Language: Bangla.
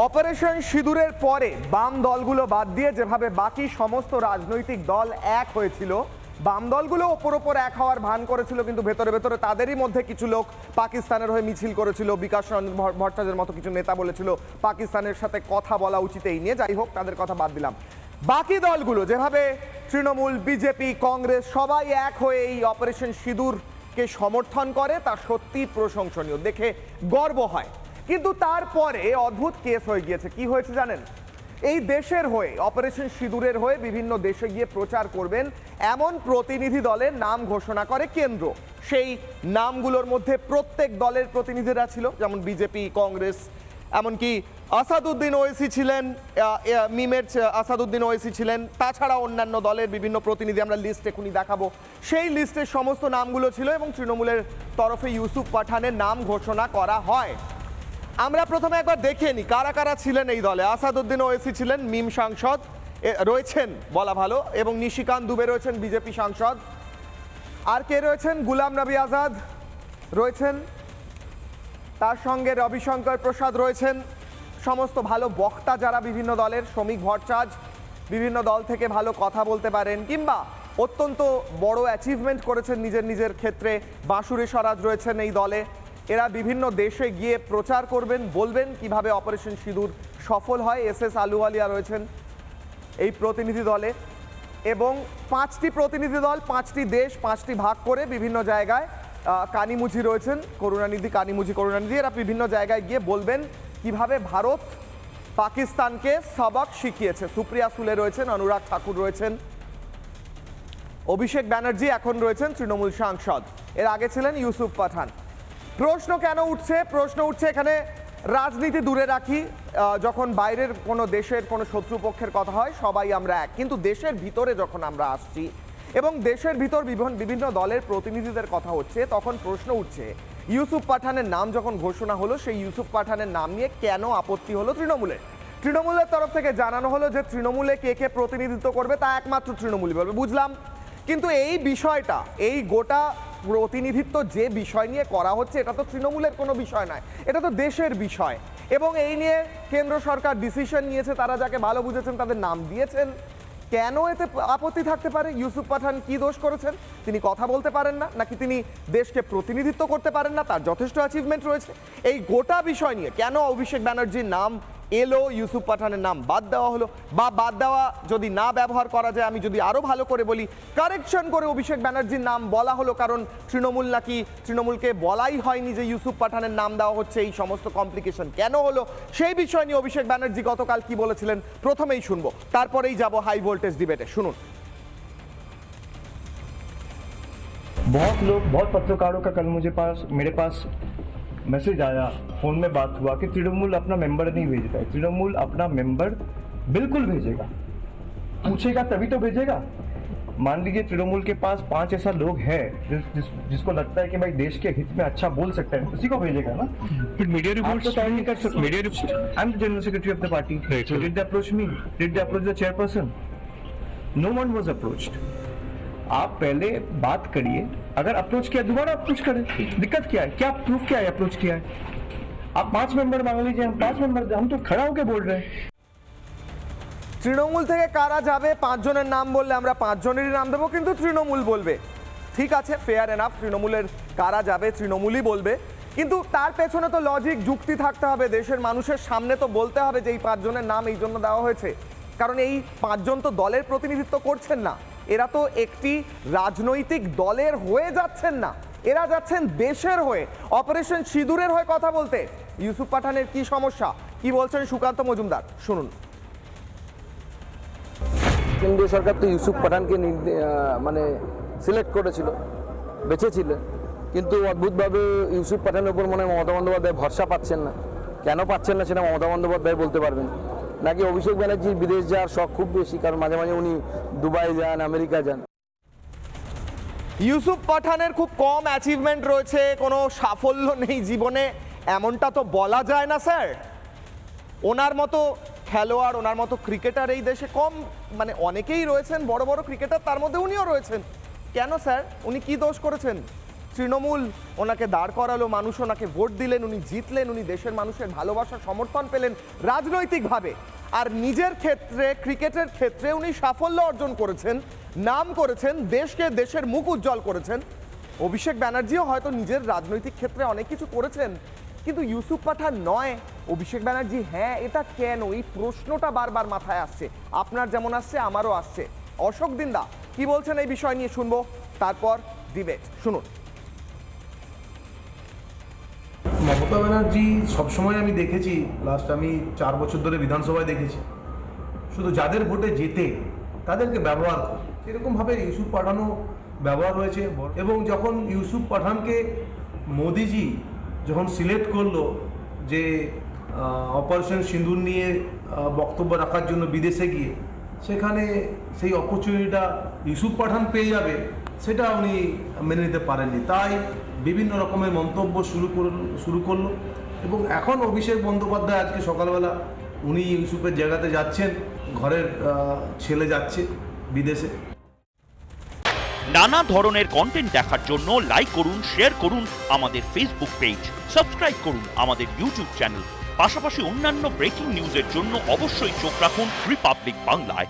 অপারেশন সিঁদুরের পরে বাম দলগুলো বাদ দিয়ে যেভাবে বাকি সমস্ত রাজনৈতিক দল এক হয়েছিল, বাম দলগুলো ওপর ওপর এক হওয়ার ভান করেছিল, কিন্তু ভেতরে ভেতরে তাদেরই মধ্যে কিছু লোক পাকিস্তানের হয়ে মিছিল করেছিল, বিকাশ রঞ্জন ভট্টাচার্যের মতো কিছু নেতা বলেছিল, পাকিস্তানের সাথে কথা বলা উচিত এই নিয়ে। যাই হোক, তাদের কথা বাদ দিলাম। বাকি দলগুলো যেভাবে তৃণমূল, বিজেপি, কংগ্রেস সবাই এক হয়ে এই অপারেশন সিঁদুরকে সমর্থন করে, তা সত্যি প্রশংসনীয়। দেখে গর্ব হয়। কিন্তু তারপরে অদ্ভুত কেস হয়ে গিয়েছে। কি হয়েছে জানেন? এই দেশের হয়ে, অপারেশন সিঁদুরের হয়ে বিভিন্ন দেশে গিয়ে প্রচার করবেন এমন প্রতিনিধি দলের নাম ঘোষণা করে কেন্দ্র। সেই নামগুলোর মধ্যে প্রত্যেক দলের প্রতিনিধিরা ছিল, যেমন বিজেপি, কংগ্রেস, এমনকি আসাদুদ্দিন ওয়েসি ছিলেন মিমের আসাদুদ্দিন ওয়েসি ছিলেন তাছাড়া অন্যান্য দলের বিভিন্ন প্রতিনিধি আমরা লিস্ট এখনই দেখাবো। সেই লিস্টের সমস্ত নামগুলো ছিল এবং তৃণমূলের তরফে ইউসুফ পাঠানের নাম ঘোষণা করা হয়। আমরা প্রথমে একবার দেখে নিই কারা কারা ছিলেন এই দলে। আসাদুদ্দিন ওয়েসি ছিলেন মিম সাংসদ রয়েছেন বলা ভালো, এবং নিশিকান্ত দুবে রয়েছেন বিজেপি সাংসদ। আর কে রয়েছেন? গুলাম নবী আজাদ রয়েছেন। তার সঙ্গে রবিশঙ্কর প্রসাদ রয়েছেন। সমস্ত ভালো বক্তা যারা বিভিন্ন দলের, শ্রমিক ভট্টাচার্য বিভিন্ন দল থেকে ভালো কথা বলতে পারেন, কিংবা অত্যন্ত বড় অ্যাচিভমেন্ট করেছেন নিজের নিজের ক্ষেত্রে। বাঁশুরে স্বরাজ রয়েছেন এই দলে। এরা বিভিন্ন দেশে গিয়ে প্রচার করবেন, বলবেন কীভাবে অপারেশন সিঁদুর সফল হয়। এস এস আলুওয়ালিয়া রয়েছেন এই প্রতিনিধি দলে এবং পাঁচটি প্রতিনিধি দল, পাঁচটি দেশ, পাঁচটি ভাগ করে বিভিন্ন জায়গায় কানিমুঝি রয়েছেন, করুণানিধি, কানিমুঝি, করুণানিধি। এরা বিভিন্ন জায়গায় গিয়ে বলবেন কীভাবে ভারত পাকিস্তানকে সবক শিখিয়েছে। সুপ্রিয়া সুলে রয়েছেন, অনুরাগ ঠাকুর রয়েছেন, অভিষেক ব্যানার্জি এখন রয়েছেন তৃণমূল সাংসদ। এর আগে ছিলেন ইউসুফ পাঠান। প্রশ্ন কেন উঠছে? প্রশ্ন উঠছে এখানে রাজনীতি দূরে রাখি যখন বাইরের কোনো দেশের কোনো শত্রুপক্ষের কথা হয়, সবাই আমরা এক। কিন্তু দেশের ভিতরে যখন আমরা আসছি এবং দেশের ভিতর বিভিন্ন বিভিন্ন দলের প্রতিনিধিদের কথা হচ্ছে, তখন প্রশ্ন উঠছে, ইউসুফ পাঠানের নাম যখন ঘোষণা হলো, সেই ইউসুফ পাঠানের নাম নিয়ে কেন আপত্তি হলো তৃণমূলের? তৃণমূলের তরফ থেকে জানানো হলো যে তৃণমূলে কে কে প্রতিনিধিত্ব করবে, তা একমাত্র তৃণমূলই বলবে, বুঝলাম। কিন্তু এই বিষয়টা, এই গোটা প্রতিনিধিত্ব যে বিষয় নিয়ে করা হচ্ছে, এটা তো তৃণমূলের কোনো বিষয় নয়, এটা তো দেশের বিষয়। এবং এই নিয়ে কেন্দ্র সরকার ডিসিশন নিয়েছে, তারা যাকে ভালো বুঝেছেন তাদের নাম দিয়েছেন। কেন এতে আপত্তি থাকতে পারে? ইউসুফ পাঠান কি দোষ করেছেন? তিনি কথা বলতে পারেন না, নাকি তিনি দেশকে প্রতিনিধিত্ব করতে পারেন না? তার যথেষ্ট অ্যাচিভমেন্ট রয়েছে। এই গোটা বিষয় নিয়ে কেন অভিষেক ব্যানার্জির নাম এলো ইউসুফ পাঠানের নাম বাদ দেওয়া হলো বা বাদ দেওয়া যদি না ব্যবহার করা যায় আমি যদি আরো ভালো করে বলি কারেকশন করে অভিষেক ব্যানার্জির নাম বলা হলো কারণ তৃণমূল নাকি তৃণমূলকে বলাই হয়নি যে ইউসুফ পাঠানের নাম দেওয়া হচ্ছে এই সমস্ত কমপ্লিকেশন কেন হলো সেই বিষয় নিয়ে অভিষেক ব্যানার্জি গতকাল কি বলেছিলেন প্রথমেই শুনবো তারপরেই যাব হাই ভোল্টেজ ডিবেটে শুনুন बहुत लोग बहुत पत्रकारों का कल मुझे पास मेरे पास मैसेज आया फ़ोन में बात हुआ कि तृणमूल अपना मेंबर नहीं भेजता है। तृणमूल अपना मेंबर बिल्कुल भेजेगा। पूछेगा तभी तो भेजेगा। मान लीजिए तृणमूल के पास पाँच ऐसा लोग हैं जिस, जिस, जिसको लगता है कि भाई देश के हित में अच्छा बोल सकता है उसी को भेजेगा ना? आप reports. तो नहीं कर सकते। Media reports. I am the general secretary of the party did they approach me? Did they approach the chairperson? No one was approached. आप पहले बात करिए अगर अप्रोच किया दोबारा अप्रोच करें दिक्कत क्या है क्या प्रूफ क्या है अप्रोच किया है आप पांच मेंबर मांग लीजिए हम पांच मेंबर हम तो खड़ा होकर बोल रहे हैं তৃণমূল থেকে কারা যাবে পাঁচজনের নাম বললে আমরা পাঁচজনেরই নাম দেবো কিন্তু তৃণমূল বলবে ঠিক আছে ফেয়ার এনাফ তৃণমূলের কারা যাবে তৃণমূলই বলবে কিন্তু তার পেছনে তো লজিক যুক্তি থাকতে হবে দেশের মানুষের সামনে তো বলতে হবে যে এই পাঁচজনের নাম এই জন্য দেওয়া হয়েছে কারণ এই পাঁচজন তো দলের প্রতিনিধিত্ব করছেন না এরা তো একটি রাজনৈতিক দলের হয়ে যাচ্ছেন না। এরা যাচ্ছেন দেশের হয়ে। অপারেশন সিঁদুরের হয়ে কথা বলতে। ইউসুফ পাঠানের কি সমস্যা? কি বলছেন সুকান্ত মজুমদার? শুনুন। কেন্দ্রীয় সরকার তো ইউসুফ পাঠানকে মানে সিলেক্ট করেছিল, বেছেছিল। কিন্তু অদ্ভুতভাবে ইউসুফ পাঠানের উপর মনে হয় মমতা বন্দ্যোপাধ্যায় ভরসা পাচ্ছেন না। কেন পাচ্ছেন না সেটা মমতা বন্দ্যোপাধ্যায় বলতে পারবেন। নাকি অভিষেক ব্যানার্জির বিদেশ যাওয়ার শখ খুব বেশি? কারণ মাঝে মাঝে উনি দুবাই যান, আমেরিকা যান। ইউসুফ পাঠানের খুব কম অ্যাচিভমেন্ট রয়েছে, কোনো সাফল্য নেই জীবনে, এমনটা তো বলা যায় না, স্যার। ওনার মতো খেলোয়াড়, ওনার মতো ক্রিকেটার এই দেশে কম মানে অনেকেই রয়েছেন, বড় বড় ক্রিকেটার তার মধ্যে উনিও রয়েছেন। কেন, স্যার? উনি কি দোষ করেছেন? তৃণমূল ওনাকে দাঁড় করালো, মানুষ ওনাকে ভোট দিলেন, উনি জিতলেন, উনি দেশের মানুষের ভালোবাসা, সমর্থন পেলেন রাজনৈতিকভাবে। আর নিজের ক্ষেত্রে, ক্রিকেটের ক্ষেত্রে উনি সাফল্য অর্জন করেছেন, নাম করেছেন, দেশকে দেশের মুখ উজ্জ্বল করেছেন। অভিষেক ব্যানার্জিও হয়তো নিজের রাজনৈতিক ক্ষেত্রে অনেক কিছু করেছেন কিন্তু ইউসুফ পাঠান নয়। অভিষেক ব্যানার্জি হ্যাঁ এটা কেন? এই প্রশ্নটা বারবার মাথায় আসছে। আপনার যেমন আসছে, আমারও আসছে। অশোক দিন্দা, কি বলছেন এই বিষয় নিয়ে শুনব? তারপর ডিবেট, শুনুন। মমতা ব্যানার্জি সবসময় আমি দেখেছি লাস্ট আমি চার বছর ধরে বিধানসভায় দেখেছি। শুধু যাদের ভোটে জেতে, তাদেরকে ব্যবহার করে। সেরকমভাবে ইউসুফ পাঠানো ব্যবহার হয়েছে। এবং যখন ইউসুফ পাঠানকে মোদিজি যখন সিলেক্ট করল যে অপারেশন সিঁদুর নিয়ে বক্তব্য রাখার জন্য বিদেশে গিয়ে, সেখানে সেই অপরচুনিটিটা ইউসুফ পাঠান পেয়ে যাবে। সেটা উনি মেনে নিতে পারেননি। তাই বিভিন্ন রকমের মন্তব্য শুরু শুরু করল এবং এখন অভিষেক বন্দ্যোপাধ্যায় আজকে সকালবেলা উনি ইউসুফের জায়গাতে যাচ্ছেন, ঘরের ছেলে যাচ্ছে বিদেশে। নানা ধরনের কন্টেন্ট দেখার জন্য লাইক করুন শেয়ার করুন আমাদের ফেসবুক পেজ সাবস্ক্রাইব করুন আমাদের ইউটিউব চ্যানেল পাশাপাশি অন্যান্য ব্রেকিং নিউজের জন্য অবশ্যই চোখ রাখুন রিপাবলিক বাংলায়